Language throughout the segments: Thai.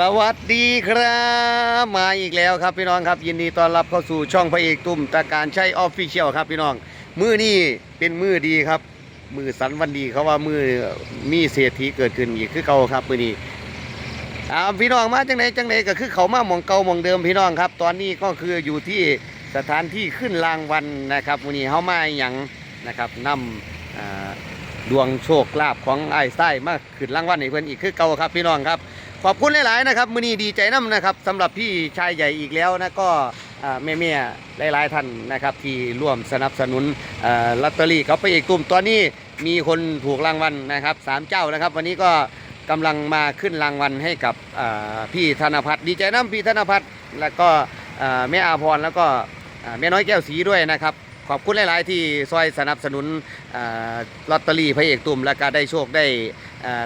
สวัสดีครับ มาอีกแล้วครับพี่น้องครับ ยินดีต้อนรับเข้าสู่ช่องพระเอกตุ้มตาการใช้ออฟฟิเชียลครับพี่น้อง มือนี่เป็นมือดีครับ มือสันวันดีเขาว่ามือมีเศรษฐีเกิดขึ้นอีกคือเก่าครับมือนี้อาพี่น้องมาจังไหนจังไหนก็คือเขามาหมองเก่าหมองเดิมพี่น้องครับ ตอนนี้ก็คืออยู่ที่สถานที่ขึ้นรางวัลนะครับมือนี้เขามาอย่างนะครับนำอ่าดวงโชคลาภของไอ้ไส้มาขึ้นรางวัลให้เพื่อนอีกคือเก่าครับพี่น้องครับ ขอบคุณหลายๆนะครับมือนี้ดีใจน้ำนะครับสำหรับพี่ชายใหญ่อีกแล้วนะก็แม่เมียหลายๆท่านนะครับ ที่ร่วมสนับสนุนลอตเตอรี่เขาไปอีกกลุ่มตอนนี้มีคนถูกรางวัลนะครับสามเจ้านะครับ วันนี้ก็กำลังมาขึ้นรางวัลให้กับพี่ธนพัฒน์ดีใจน้ำพี่ธนพัฒน์แล้วก็แม่อาพรแล้วก็แม่น้อยแก้วสีด้วยนะครับ ขอบคุณหลาย ๆ ที่ซอยสนับสนุนอลอตเตอรี่พระเอกตุ่มแล้วก็ได้โชคได้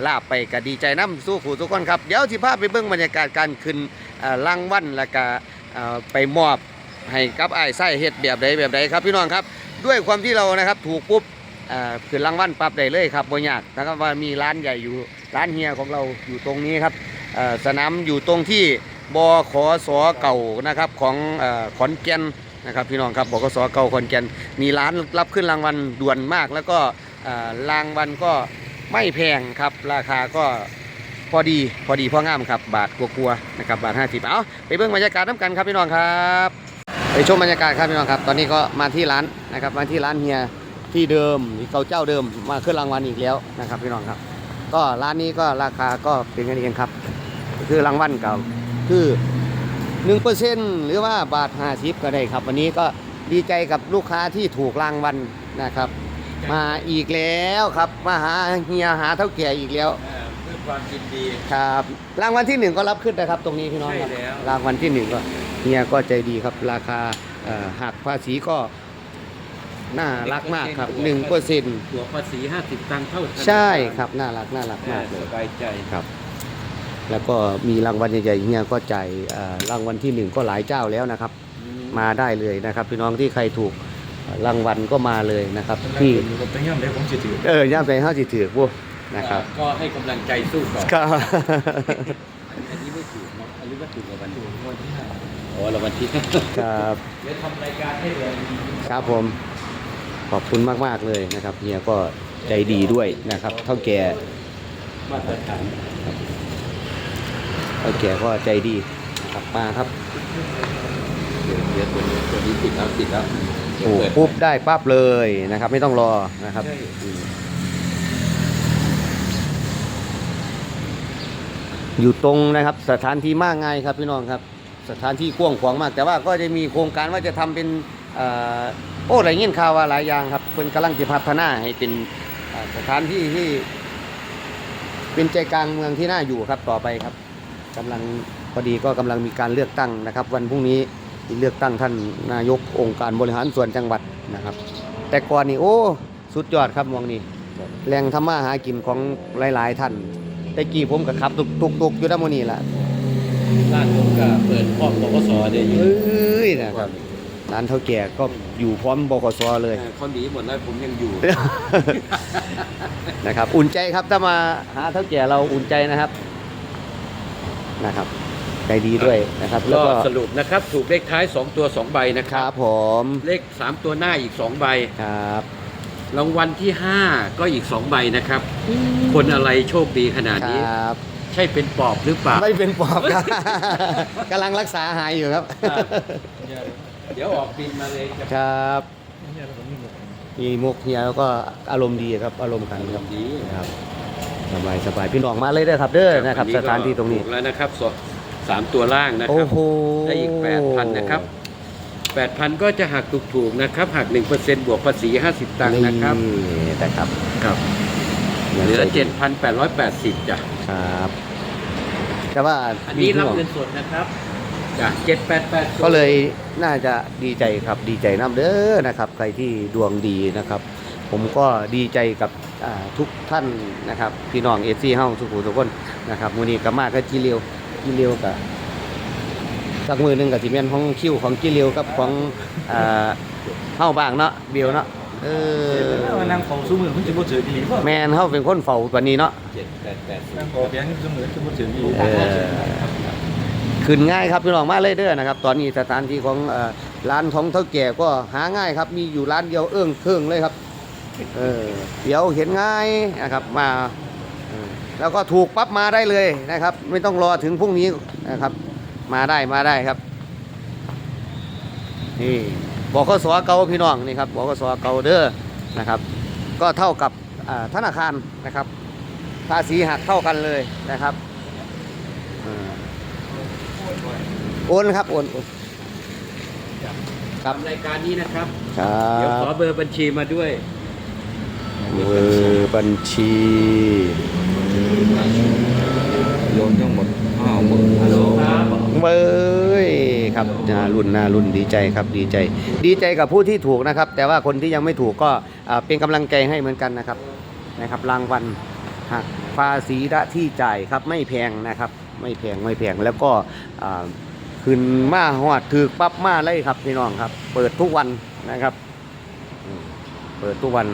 ลาบไปก็ดีใจน้ำสู้ผู้ทุกคนครับ เดี๋ยวสิพาพไปเบิ่งบรรยากาศการขึ้นรางวัลแล้วก็ไปมอบให้กับไอ้ไส้เฮ็ดแบบใดแบบใดครับพี่น้องครับ ด้วยความที่เรานะครับถูกปุ๊บเอ่อขึ้นรางวัลปั๊บได้เลยครับบ่ยากนะครับว่ามีร้านใหญ่อยู่ร้านเฮียของเราอยู่ตรงนี้ครับสนามอยู่ตรงที่บขสเก่านะครับของอขอนแก่น นะครับพี่น้องครับบกสเก่าคอนแก่นมีร้านรับขึ้นรางวัลด่วนมาก แล้วก็รางวัลก็ไม่แพงครับ ราคาก็พอดีพอดีพองามครับ บาทกลัวๆนะครับบาท50เอาไปเบิ่งบรรยากาศน้ำกันครับพี่น้องครับไปชมบรรยากาศครับพี่น้องครับ ตอนนี้ก็มาที่ร้านนะครับมาที่ร้านเฮียที่เดิมที่เก่าเจ้าเดิมมาขึ้นรางวัลอีกแล้วนะครับพี่น้องครับ ก็ร้านนี้ก็ราคาก็เป็นกันเองครับ คือรางวัลเก่าคือ หนึ่งเปอร์เซ็นหรือว่าบาทห้าสิบก็ได้ครับ วันนี้ก็ดีใจกับลูกค้าที่ถูกรางวัลนะครับ มาอีกแล้วครับ มาหาเฮียหาเท่าแก่อีกแล้วเอ่อเพื่อความยินดี ครับ รางวัลที่หนึ่งก็รับขึ้นนะครับ ตรงนี้พี่น้องครับใช่แล้ว รางวัลที่หนึ่งก็เฮียก็ใจดีครับ ราคาเอ่อหักภาษีก็น่ารักมากครับหนึ่งเปอร์เซ็นตัวภาษี 50 ตังค์เท่ากันใช่ครับน่ารักน่ารักเอมาอกเลยสบายใจ ครับ แล้วก็มีรางวัลใหญ่ๆเฮียก็จ่ายเอ่อรางวัลที่หนึ่งก็หลายเจ้าแล้วนะครับ มาได้เลยนะครับ พี่น้องที่ใครถูกรางวัลก็มาเลยนะครับ ที่ผมไปย่ำเลยผมจะถือเออย่ามใจห้าสิถือพวกนะครับ ก็ให้กำลังใจสู้ต่อครับอันนี้ไม่ถูกเนาะอันนี้ว่าถูกกว่าวันถูกวันที่ห้าโอ้รางวัลที่ครับเดี๋ยวทำรายการให้เลยครับผมขอบคุณมากๆเลยนะครับเฮียก็ใจดีด้วยนะครับ เท่าแก่มาตรฐาน เท่าแก่ก็ใจดีครับมาครับเดี๋ยวเดี๋ยวตัวนี้ตัวนี้ติดแล้วติดแล้วเดี๋ยวถูกเปิดปุ๊บได้ปั๊บเลยนะครับ ไม่ต้องรอนะครับใช่อืมอยู่ตรงนะครับสถานที่มากง่ายครับพี่น้องครับ สถานที่กว้างขวางมาก แต่ว่าก็จะมีโครงการว่าจะทำเป็นเอ่อโอ้อะไรเงี้ยข่าวว่าหลายอย่างครับเพิ่นกำลังจะพัฒนาให้เป็นเอ่อสถานที่ที่ เป็นใจกลางเมืองที่น่าอยู่ครับต่อไปครับ กำลังพอดีก็กำลังมีการเลือกตั้งนะครับ วันพรุ่งนี้มีเลือกตั้งท่านนายกองค์การบริหารส่วนจังหวัดนะครับ แต่ก่อนนี่โอ้สุดยอดครับมองนี่แหล่งทำมาหากินของหลาย ๆ ท่านแต่กี้ผมก็ขับ ตุกๆๆอยู่ด้านโมนี่ล่ะร้านผมก็เปิดพร้อมบกสเดี๋ยวอยู่เอ้ยนะครับร้านเท่าแก่ก็อยู่พร้อมบกสเลยเออเขาหนีหมดแล้วผมยังอยู่นะครับ อุ่นใจครับถ้ามาหาเท่าแก่เราอุ่นใจนะครับ นะครับใจดีด้วยนะครับแล้วก็ก็สรุปนะครับถูกเลขท้าย 2 ตัว 2 ใบนะคครัรับบผมเลข 3 ตัวหน้าอีก 2 ใบครับรางวัลที่ 5 ก็อีก 2 ใบนะครับ คนอะไรโชคดีขนาดคนี้รับ ใช่เป็นปอบหรือเปล่า ไม่เป็นปอบครับ กำลังรักษาหายอยู่ครับ ครับ เดี๋ยวออกบินมาเลยจะครับเนี่ยเราไม่หมดมีมุกเฮียแล้วก็อารมณ์ดีครับ อารมณ์ขันครับดีครับ สบายสบายพี่น้องมาเลยเด้อครับเด้อนะครับสถานที่ตรงนี้ ถูกแล้วนะครับสสามตัวล่างนะคโอ้รับ โหได้อีก8,000นะครับ8,000ก็จะหักถูกๆนะครับ หัก1%บวกภาษี50ตังค์นะครับ นี่นะครับครับ เหลือ7,880จ้ะ ครับแต่ว่าอันนี้รับพี่เงินสดนะครับจ้ะ7,880ก็เลยน่าจะดีใจครับดีใจน้ำเด้อนะครับ ใครที่ดวงดีนะครับ ผมก็ดีใจกับอ่าทุกท่านนะครับพี่น้องเอซีเฮาทุกผู้ทุกคนนะครับมื้อนี้ก็มากับจีเรียวจีเรียวกับสักมือหนึงกับสิแม่นของคิวของจีเรียวกับของอ่าเฮาบ้างเนาะเบียวเนาะเอเอออนั่งเฝ้าซุ้มือมันจะบ่เจอดีบ่แมนเฮาเป็นคนเฝ้าปานนี้เนาะเจ็ดแปดแปดนั่งเฝ้าเบียงซุ้มือจะบ่เจอดีเออขึ้นง่ายครับพี่น้องมาเลยเด้อนะครับ ตอนนี้สถานที่ของเอ่อร้านของเท่าแก่ก็หาง่ายครับ มีอยู่ร้านเดียวเอื้องเทิงเลยครับ เออเดี๋ยวเห็นง่ายนะครับมาเออแล้วก็ถูกปั๊บมาได้เลยนะครับ ไม่ต้องรอถึงพรุ่งนี้นะครับ มาได้มาได้ครับนี่บอกข้อสอเก่าพี่น้องนี่ครับบอกข้อสอเก่าเด้อนะครับ ก็เท่ากับอ่าธนาคารนะครับ ภาษีหักเท่ากันเลยนะครับเออโอนครับโอนโอนครับรายการนี้นะครับครัเดี๋ยวขบอเบอร์บัญชีมาด้วย เบอร์บัญชี โยนทั้งหมด5หมื่นฮัลโหลครับเบยครับหน้ารุ่นหน้ารุ่นดีใจครับดีใจ ดีใจกับผู้ที่ถูกนะครับ แต่ว่าคนที่ยังไม่ถูกก็อ่าเป็นกำลังใจให้เหมือนกันนะครับนะครับรางวัลหักภาษีละที่จ่ายครับไม่แพงนะครับ ไม่แพงไม่แพงแล้วก็อ่าขึ้นมาหอดถือปั๊บมาเลยครับพี่น้องครับ เปิดทุกวันนะครับอืมเปิดทุกวัน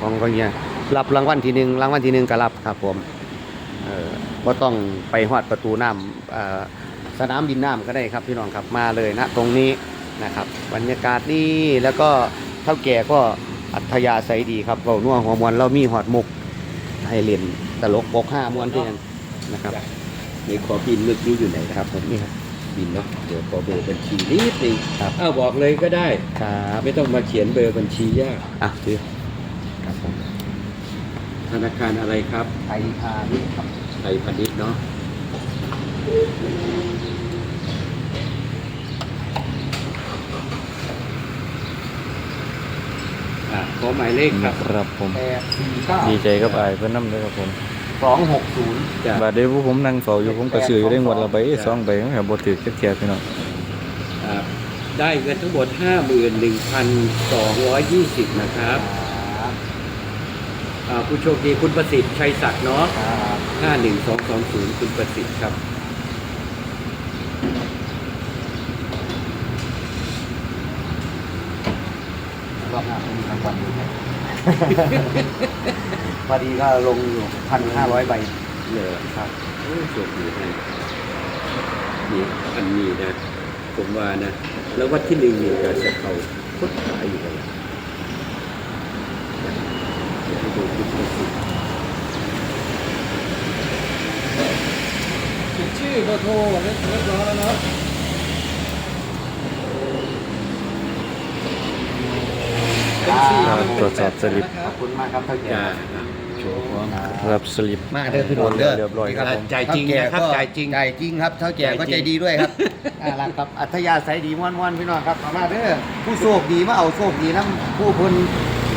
ของคนเนี้ยรับรางวัลที่หนึ่งรางวัลที่หนึ่งก็รับครับผมเออก็ต้องไปหอดประตูน้ำอ่าสนามบินน้ำก็ได้ครับพี่น้องครับมาเลยนะตรงนี้นะครับบรรยากาศนี่แล้วก็เท่าแก่ก็อัธยาศัยดีครับเบานัวหัวมวนเรามีหอดมุกให้เล่นตลกปกห้ามวนที่นั่นนะครับนี่ขอบินเมื่อกี้อยู่ไหนคครัรับบผมนี่ครับบินเนาะเดี๋ยวขอเบอร์บัญชีนิดนึงครับอ้าวบอกเลยก็ได้ครับไม่ต้องมาเขียนเบอร์บัญชียากอะถือ ครับผมธนาคารอะไรครับไทยพาณิชย์ครับไทยพาณิชย์เนาะอะขอหมายเลขครับครับผมแปดสี่เก้าดีใจกับอายเพิ่นนำด้วยครับผมสองหกศูนย์จ้ะบาดเดี๋ยวผู้ผมนั่งเฝ้าอยู่ผมก็ซื้ออยู่ได้หมดละใบสองใบมันก็บ่ถือจักเที่ยพี่น้องอ่าได้เงินทั้งหมด 51,220 นะครับอ่า ผู้โชคดีคุณประสิทธิ์ชัยศักดิ์เนาะครับ51220คุณประสิทธิ์ครับ รอบหน้าต้องมีรางวัลด้วยพอดีก็ลงอยู่พันห้าร้อยใบเลยครับโอ้โชคดีให้นี่อันนี้นะ ผมว่านะ แล้ววัดที่หนึ่งนี่ก็จะเข้าคดขายอยู่แล้ว เดี๋ยวให้ดูคุณประสิทธิ์ชื่อเบอร์โทรเรียบร้อยแล้วเนาะครับตรวจสอบสลิปขอบคุณมากครับเท่าแก่จ้าโชว์พร้อมรับสลิปมาเด้อพี่น้องเด้อเรียบร้อยครับผมจ่ายจริงนะครับเท่แก่ก็จ่ายจริงจ่ายจริงครับเท่าแก่ก็ใจดีด้วยครับน่ารักครับอัธยาศัยดีม่วนๆพี่น้องครับเอามาเด้อผู้โชคดีมาเอาโชคดีนํผู้เพิ่น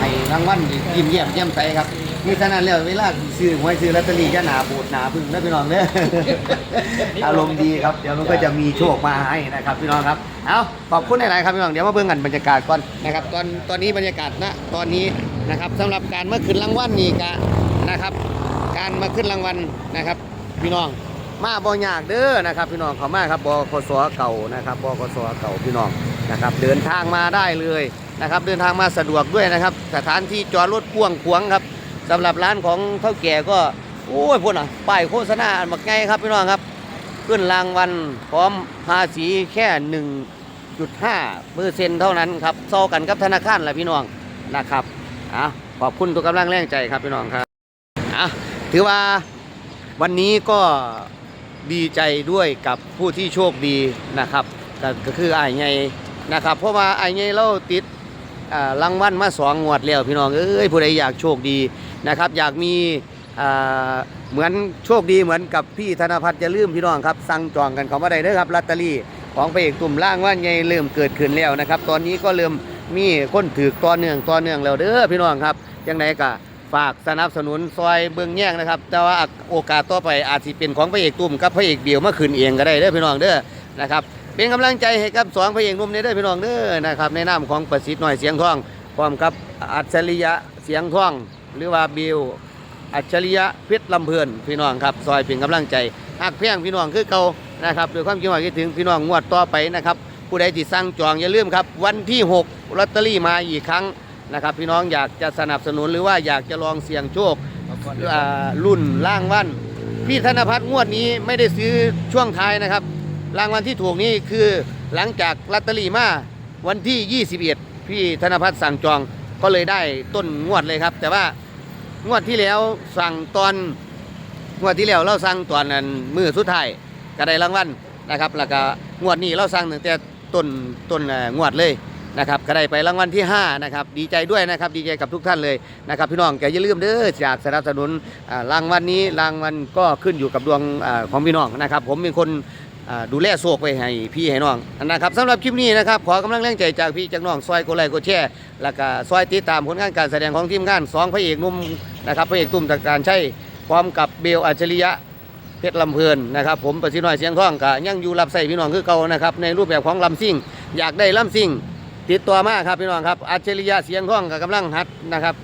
ให้รางวัลยิ้มแย้มแจ่มใสครับนี่ฉะนั้นแล้วเวลาซื้อหวยซื้อลอตเตอรี่จะหนาบูดหนาพึ่งนะพี่น้องเด้ออารมณ์ดีครับเดี๋ยวมันก็จะมีโชคมาให้นะครับพี่น้องครับเอาขอบคุณหลายๆครับพี่น้องเดี๋ยวมาเบิ่งกันบรรยากาศก่อนนะครับตอนตอนนี้บรรยากาศณตอนนี้นะครับสำหรับการเมื่อคืนรางวัลนี่กะนะครับ การมาขึ้นรางวัลนะครับ พี่น้องมาบ่ยากเด้อนะครับ พี่น้องขามาครับบคสเก่านะครับบคสเก่าพี่น้องนะครับ เดินทางมาได้เลย นะครับเดินทางมาสะดวกด้วยนะครับ สถานที่จอดรถพ่วงขวางครับสำหรับร้านของเท่าแก่ก็โอ้ยพุ่นอะป้ายโฆษณาอันบักไงครับพี่น้องครับขึ้นรางวัลพร้อมภาษีแค่1.5เปอร์เซ็นต์เท่านั้นครับโซกันกับธนาคารแหละพี่น้องนะครับอะขอบคุณทุกกำลังแรงใจครับพี่น้องครับอะถือว่าวันนี้ก็ดีใจด้วยกับผู้ที่โชคดีนะครับก็ก็คือไอ้ายไงนะครับ เพราะว่าไอ้ไงเราติด รางวัลมาสองงวดแล้วพี่น้องเอ้ยผู้ใดอยากโชคดีนะครับ อยากมีเหมือนโชคดีเหมือนกับพี่ธนพัฒน์จะลืมพี่น้องครับ สั่งจองกันเขามาได้เด้อครับลอตเตอรี่ของพระเอกตุ่มล่างว่าไงเริ่มเกิดขึ้นแล้วนะครับ ตอนนี้ก็เริ่มมีคนถือต่อเนื่องต่อเนื่องแล้วเด้อพี่น้องครับยังไงก็ฝากสนับสนุนซอยเบื้องแย่งนะครับ แต่ว่าโอกาสต่อไปอาจสิเป็นของพระเอกตุ่มกับพระเอกเดี่ยวมาขึ้นเองก็ได้เด้อพี่น้องเด้อนะครับ เป็นกำลังใจให้กับสองพระเอกหนุ่มนี้เด้พี่น้องเด้อนะครับในนามของประสิทธิ์หน่อยเสียงทองพร้อมกับอัจฉริยะเสียงทอง หรือว่าบิวอัจฉริยะเพชรลำเพลินพี่น้องครับซอยเป็นกำลังใจหักเพียงพี่น้องคือเก่านะครับด้วยความคิดหว่าคิดถึงพี่น้องงวดต่อไปนะครับผู้ใดที่สั่งจองอย่าลืมครับ วันที่6ลอตเตอรี่มาอีกครั้งนะครับพี่น้องอยากจะสนับสนุนหรือว่าอยากจะลองเสี่ยงโชครุ่นล่างวันพี่ธนพัฒน์งวดนี้ไม่ได้ซื้อช่วงท้ายนะครับ รางวัลที่ถูกนี่คือหลังจากลอตเตอรี่มาวันที่ 21 พี่ธนพัฒน์สั่งจองก็เลยได้ต้นงวดเลยครับ แต่ว่างวดที่แล้วสั่งตอนงวดที่แล้วเราสั่งตอนนั้นมือสุดท้ายก็ได้รางวัลนะครับแล้วก็งวดนี้เราสั่งตั้งแต่ต้นต้นงวดเลยนะครับก็ได้ไปรางวัลที่5นะครับดีใจด้วยนะครับดีใจกับทุกท่านเลยนะครับพี่น้องแกอย่าลืมเด้อจากสนับสนุนรางวัลนี้รางวัลก็ขึ้นอยู่กับดวงอของพี่น้องนะครับ ผมเป็นคน ดูแลโศกไปให้พี่ให้น้องนะครับสำหรับคลิปนี้นะครับขอกำลังแรงใจจากพี่จากน้องซอยกดไลค์กดแชร์แล้วก็ซอยติดตามผลงานการแสดงของทีมงานสองพระเอกนุ่มนะครับพระเอกตุ้มตะการใช้พร้อมกับเบลอัจฉริยะเพชรลำเพลินนะครับผมประสิทธิ์น้อยเสียงทองก็ยังอยู่รับใส่พี่น้องคือเก่านะครับในรูปแบบของลำซิ่ง อยากได้ลำซิ่ง ติดตัวมาครับพี่น้องครับอัจฉริยะเสียงทองก็กำลังหัดนะครับ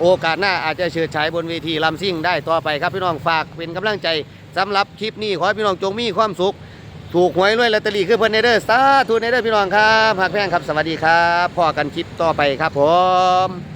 โอกาสหน้าอาจจะเฉิดฉายบนเวทีลำซิ่งได้ต่อไปครับพี่น้องฝากเป็นกำลังใจสำหรับคลิปนี้ขอให้พี่น้องจงมีความสุข ถูกหวยรวยลอตเตอรี่คือเพิ่นเนเดอร์สาธุเนเดอร์พี่น้องครับหักแพงครับ สวัสดีครับพอกันคลิปต่อไปครับผม